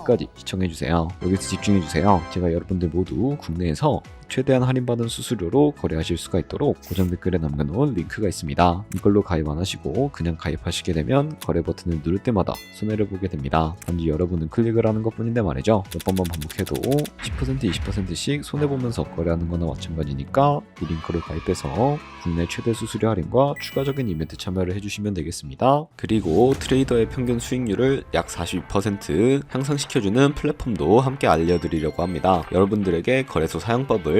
끝까지 시청해주세요. 여기서 집중해주세요. 제가 여러분들 모두 국내에서 최대한 할인받은 수수료로 거래하실 수가 있도록 고정 댓글에 남겨놓은 링크가 있습니다. 이걸로 가입 안 하시고 그냥 가입하시게 되면 거래 버튼을 누를 때마다 손해를 보게 됩니다. 단지 여러분은 클릭을 하는 것 뿐인데 말이죠. 몇 번만 반복해도 10% 20%씩 손해보면서 거래하는 거나 마찬가지니까 이 링크를 가입해서 국내 최대 수수료 할인과 추가적인 이벤트 참여를 해주시면 되겠습니다. 그리고 트레이더의 평균 수익률을 약 42% 향상시켜주는 플랫폼도 함께 알려드리려고 합니다. 여러분들에게 거래소 사용법을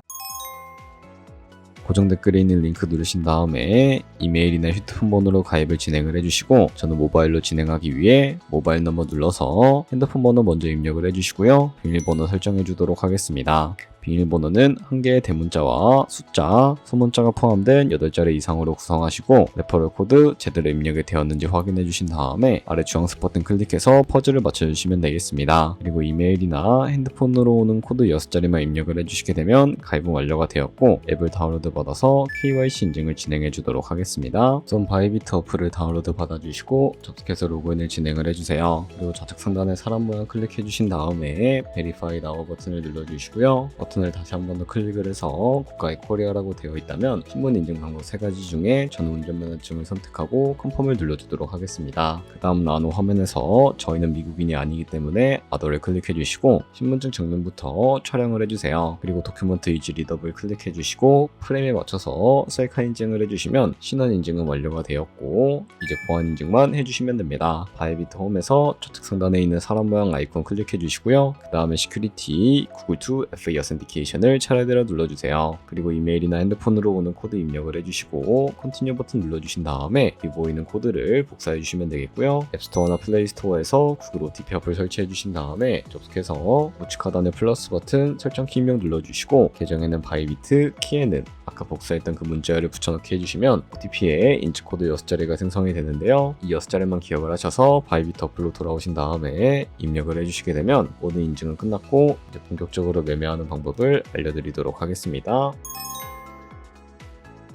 고정 댓글에 있는 링크 누르신 다음에 이메일이나 휴대폰 번호로 가입을 진행을 해주시고 저는 모바일로 진행하기 위해 모바일 넘버 눌러서 핸드폰 번호 먼저 입력을 해주시고요. 비밀번호 설정해 주도록 하겠습니다. 비밀번호는 한 개의 대문자와 숫자, 소문자가 포함된 8자리 이상으로 구성하시고 레퍼럴 코드 제대로 입력이 되었는지 확인해 주신 다음에 아래 주황색 버튼 클릭해서 퍼즐을 맞춰주시면 되겠습니다. 그리고 이메일이나 핸드폰으로 오는 코드 6자리만 입력을 해주시게 되면 가입은 완료가 되었고 앱을 다운로드 받아서 KYC 인증을 진행해 주도록 하겠습니다. 우선 바이비트 어플을 다운로드 받아주시고 접속해서 로그인을 진행을 해주세요. 그리고 좌측 상단에 사람 모양 클릭해 주신 다음에 베리파이 나우 버튼을 눌러주시고요. 버튼을 다시 한 번 더 클릭을 해서 국가의 코리아라고 되어 있다면 신분 인증 방법 세 가지 중에 저는 운전면허증을 선택하고 컨펌을 눌러주도록 하겠습니다. 그 다음 나노 화면에서 저희는 미국인이 아니기 때문에 아더를 클릭해 주시고 신분증 정면부터 촬영을 해주세요. 그리고 도큐먼트 이지 리더블 클릭해 주시고 프레임에 맞춰서 셀카 인증을 해주시면 신원 인증은 완료가 되었고 이제 보안 인증만 해주시면 됩니다. 바이비트 홈에서 좌측 상단에 있는 사람 모양 아이콘 클릭해 주시고요. 그 다음에 시큐리티 구글2 FA 어센 티케이션을 차례대로 눌러주세요. 그리고 이메일이나 핸드폰으로 오는 코드 입력을 해주시고 컨티뉴 버튼 눌러주신 다음에 이 보이는 코드를 복사해 주시면 되겠고요. 앱스토어나 플레이스토어에서 구글 OTP 어플 설치해 주신 다음에 접속해서 우측 하단의 플러스 버튼 설정 키 입력 눌러주시고 계정에는 바이비트, 키에는 아까 복사했던 그 문자열을 붙여넣기 해주시면 OTP에 인치코드 6자리가 생성이 되는데요. 이 6자리만 기억을 하셔서 바이비트 어플로 돌아오신 다음에 입력을 해주시게 되면 모든 인증은 끝났고 이제 본격적으로 매매하는 방법을 알려드리도록 하겠습니다.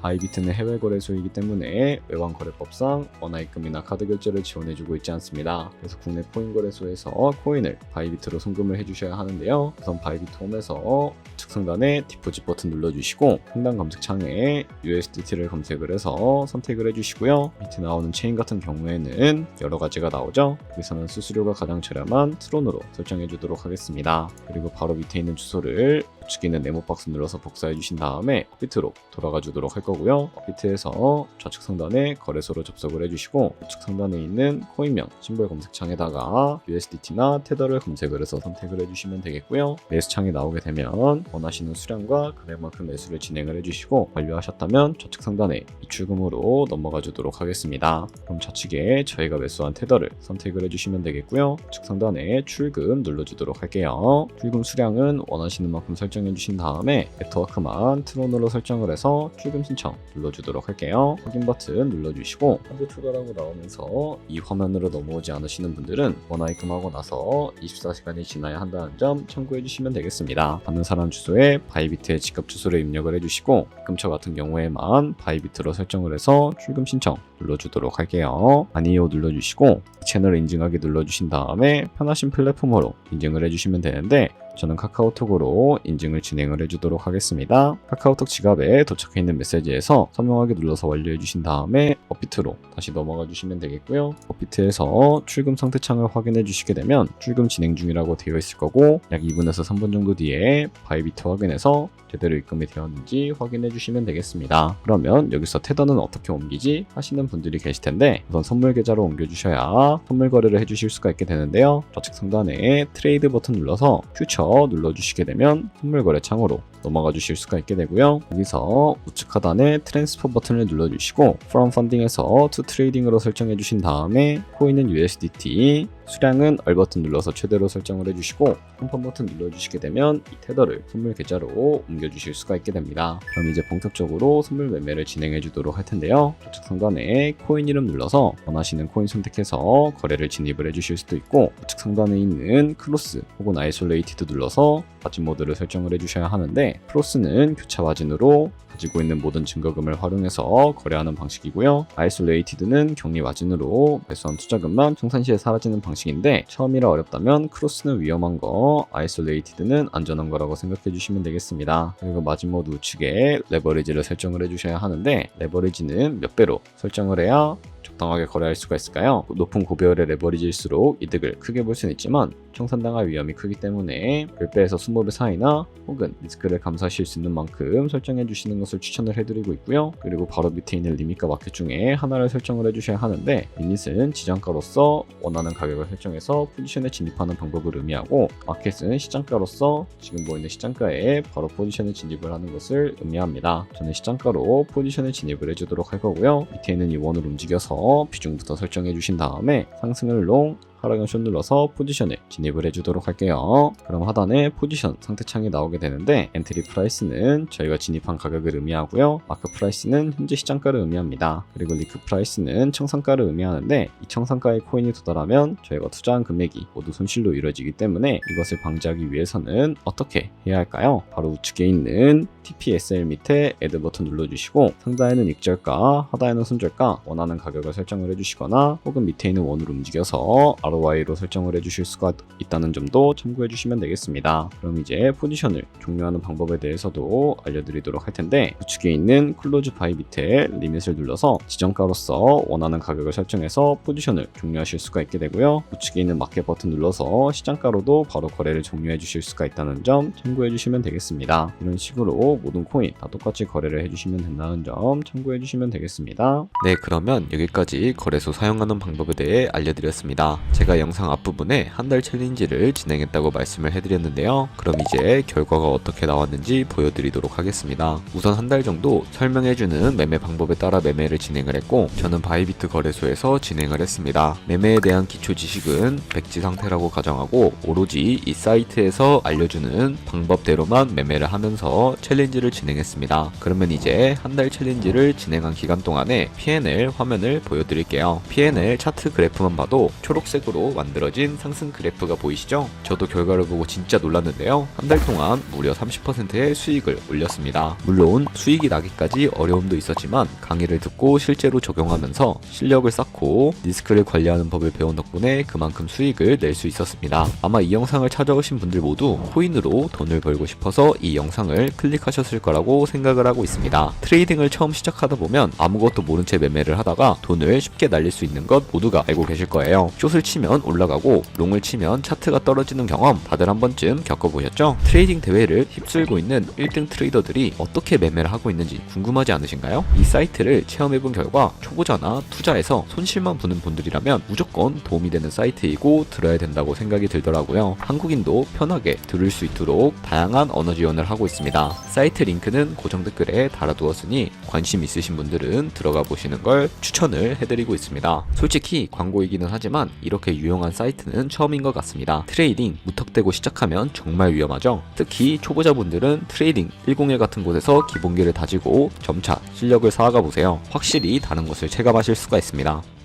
바이비트는 해외 거래소이기 때문에 외환 거래법상 원화 입금이나 카드 결제를 지원해주고 있지 않습니다. 그래서 국내 코인 거래소에서 코인을 바이비트로 송금을 해주셔야 하는데요. 우선 바이비트 홈에서 측상단에 디포짓 버튼 눌러주시고 상단 검색창에 USDT를 검색을 해서 선택을 해주시고요. 밑에 나오는 체인 같은 경우에는 여러 가지가 나오죠. 여기서는 수수료가 가장 저렴한 트론으로 설정해 주도록 하겠습니다. 그리고 바로 밑에 있는 주소를 있는 네모 박스 눌러서 복사해 주신 다음에 업비트로 돌아가 주도록 할 거고요. 업비트에서 좌측 상단에 거래소로 접속을 해주시고 우측 상단에 있는 코인명 심볼 검색창에다가 USDT나 테더를 검색을 해서 선택을 해주시면 되겠고요. 매수창에 나오게 되면 원하시는 수량과 금액만큼 매수를 진행을 해주시고 완료하셨다면 좌측 상단에 이출금으로 넘어가 주도록 하겠습니다. 그럼 좌측에 저희가 매수한 테더를 선택을 해주시면 되겠고요. 우측 상단에 출금 눌러주도록 할게요. 출금 수량은 원하시는 만큼 설정 해 주신 다음에 네트워크만 트론으로 설정을 해서 출금 신청 눌러주도록 할게요. 확인 버튼 눌러주시고 현재 추가라고 나오면서 이 화면으로 넘어오지 않으시는 분들은 원화입금하고 나서 24시간이 지나야 한다는 점 참고해 주시면 되겠습니다. 받는 사람 주소에 바이비트의 직업 주소를 입력을 해주시고 입금처 같은 경우에만 바이비트로 설정을 해서 출금 신청 눌러주도록 할게요. 아니요 눌러주시고 채널 인증하기 눌러주신 다음에 편하신 플랫폼으로 인증을 해주시면 되는데 저는 카카오톡으로 인증을 진행을 해주도록 하겠습니다. 카카오톡 지갑에 도착해 있는 메시지에서 선명하게 눌러서 완료해 주신 다음에 업비트로 다시 넘어가 주시면 되겠고요. 업비트에서 출금 상태 창을 확인해 주시게 되면 출금 진행 중이라고 되어 있을 거고 약 2분에서 3분 정도 뒤에 바이비트 확인해서 제대로 입금이 되었는지 확인해 주시면 되겠습니다. 그러면 여기서 테더는 어떻게 옮기지 하시는 분들이 계실 텐데 우선 선물 계좌로 옮겨 주셔야 선물 거래를 해 주실 수가 있게 되는데요. 좌측 상단에 트레이드 버튼 눌러서 퓨처 눌러 주시게 되면 선물 거래 창으로 넘어가 주실 수가 있게 되고요. 여기서 우측 하단에 트랜스퍼 버튼을 눌러 주시고 from funding에서 to trading으로 설정해 주신 다음에 코인은 USDT 수량은 R 버튼 눌러서 최대로 설정을 해주시고 홈펌 버튼 눌러주시게 되면 이 테더를 선물 계좌로 옮겨주실 수가 있게 됩니다. 그럼 이제 본격적으로 선물 매매를 진행해 주도록 할 텐데요. 좌측 상단에 코인 이름 눌러서 원하시는 코인 선택해서 거래를 진입을 해주실 수도 있고 우측 상단에 있는 크로스 혹은 아이솔레이티드 눌러서 마진 모드를 설정을 해주셔야 하는데 크로스는 교차 마진으로 가지고 있는 모든 증거금을 활용해서 거래하는 방식이고요. 아이솔레이티드는 격리 마진으로 매수한 투자금만 청산 시에 사라지는 방식인데 처음이라 어렵다면 크로스는 위험한 거, 아이솔레이티드는 안전한 거라고 생각해 주시면 되겠습니다. 그리고 모드 우측에 레버리지를 설정을 해주셔야 하는데 레버리지는 몇 배로 설정을 해야 적당하게 거래할 수가 있을까요? 높은 고배열의 레버리지일수록 이득을 크게 볼 수는 있지만 청산당할 위험이 크기 때문에 10배에서 20배 사이나 혹은 리스크를 감수하실 수 있는 만큼 설정해 주시는 것을 추천을 해드리고 있고요. 그리고 바로 밑에 있는 리밋과 마켓 중에 하나를 설정을 해주셔야 하는데 리밋은 지정가로서 원하는 가격을 설정해서 포지션에 진입하는 방법을 의미하고 마켓은 시장가로서 지금 보이는 시장가에 바로 포지션에 진입을 하는 것을 의미합니다. 저는 시장가로 포지션에 진입을 해주도록 할 거고요. 밑에 있는 이 원을 움직여서 비중부터 설정해 주신 다음에 상승을 롱 숏 눌러서 포지션에 진입을 해주도록 할게요. 그럼 하단에 포지션 상태 창이 나오게 되는데 엔트리 프라이스는 저희가 진입한 가격을 의미하고요. 마크 프라이스는 현재 시장가를 의미합니다. 그리고 리크 프라이스는 청산가를 의미하는데 이 청산가의 코인이 도달하면 저희가 투자한 금액이 모두 손실로 이루어지기 때문에 이것을 방지하기 위해서는 어떻게 해야 할까요? 바로 우측에 있는 TPSL 밑에 애드 버튼 눌러주시고 상단에는 익절가, 하단에는 손절가 원하는 가격을 설정을 해주시거나 혹은 밑에 있는 원을 움직여서 ROI로 설정을 해주실 수가 있다는 점도 참고해 주시면 되겠습니다. 그럼 이제 포지션을 종료하는 방법에 대해서도 알려드리도록 할 텐데 우측에 있는 클로즈 바이 밑에 리밋을 눌러서 지정가로서 원하는 가격을 설정해서 포지션을 종료하실 수가 있게 되고요. 우측에 있는 마켓 버튼 눌러서 시장가로도 바로 거래를 종료해 주실 수가 있다는 점 참고해 주시면 되겠습니다. 이런 식으로 모든 코인 다 똑같이 거래를 해주시면 된다는 점 참고해 주시면 되겠습니다. 네, 그러면 여기까지 거래소 사용하는 방법에 대해 알려드렸습니다. 제가 영상 앞부분에 한 달 챌린지를 진행했다고 말씀을 해드렸는데요. 그럼 이제 결과가 어떻게 나왔는지 보여드리도록 하겠습니다. 우선 한 달 정도 설명해주는 매매 방법에 따라 매매를 진행을 했고, 저는 바이비트 거래소에서 진행을 했습니다. 매매에 대한 기초 지식은 백지 상태라고 가정하고, 오로지 이 사이트에서 알려주는 방법대로만 매매를 하면서 챌린지를 진행했습니다. 그러면 이제 한 달 챌린지를 진행한 기간 동안에 P&L 화면을 보여드릴게요. P&L 차트 그래프만 봐도 초록색 으로 만들어진 상승 그래프가 보이시죠? 저도 결과를 보고 진짜 놀랐는데요. 한 달 동안 무려 30%의 수익을 올렸습니다. 물론 수익이 나기까지 어려움도 있었지만 강의를 듣고 실제로 적용하면서 실력을 쌓고 리스크를 관리하는 법을 배운 덕분에 그만큼 수익을 낼 수 있었습니다. 아마 이 영상을 찾아오신 분들 모두 코인으로 돈을 벌고 싶어서 이 영상을 클릭하셨을 거라고 생각을 하고 있습니다. 트레이딩을 처음 시작하다 보면 아무것도 모른 채 매매를 하다가 돈을 쉽게 날릴 수 있는 것 모두가 알고 계실 거예요. 숏을 치면 올라가고 롱을 치면 차트가 떨어지는 경험 다들 한 번쯤 겪어보셨죠? 트레이딩 대회를 휩쓸고 있는 1등 트레이더들이 어떻게 매매를 하고 있는지 궁금하지 않으신가요? 이 사이트를 체험해본 결과 초보자나 투자에서 손실만 보는 분들이라면 무조건 도움이 되는 사이트이고 들어야 된다고 생각이 들더라고요. 한국인도 편하게 들을 수 있도록 다양한 언어 지원을 하고 있습니다. 사이트 링크는 고정 댓글에 달아두었으니 관심 있으신 분들은 들어가 보시는 걸 추천을 해드리고 있습니다. 솔직히 광고이기는 하지만 이렇게 유용한 사이트는 처음인 것 같습니다. 트레이딩 무턱대고 시작하면 정말 위험하죠. 특히 초보자분들은 트레이딩 101 같은 곳에서 기본기를 다지고 점차 실력을 쌓아가 보세요. 확실히 다른 것을 체감하실 수가 있습니다.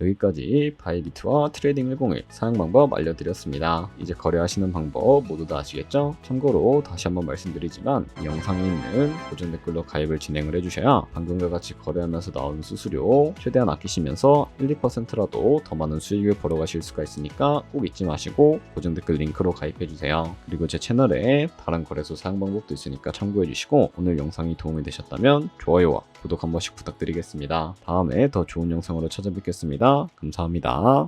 여기까지 바이비트와 트레이딩 101 사용 방법 알려드렸습니다. 이제 거래하시는 방법 모두 다 아시겠죠? 참고로 다시 한번 말씀드리지만 이 영상에 있는 고정 댓글로 가입을 진행을 해주셔야 방금과 같이 거래하면서 나오는 수수료 최대한 아끼시면서 1, 2%라도 더 많은 수익을 벌어가실 수가 있으니까 꼭 잊지 마시고 고정 댓글 링크로 가입해주세요. 그리고 제 채널에 다른 거래소 사용 방법도 있으니까 참고해주시고 오늘 영상이 도움이 되셨다면 좋아요와 구독 한 번씩 부탁드리겠습니다. 다음에 더 좋은 영상으로 찾아뵙겠습니다. 감사합니다.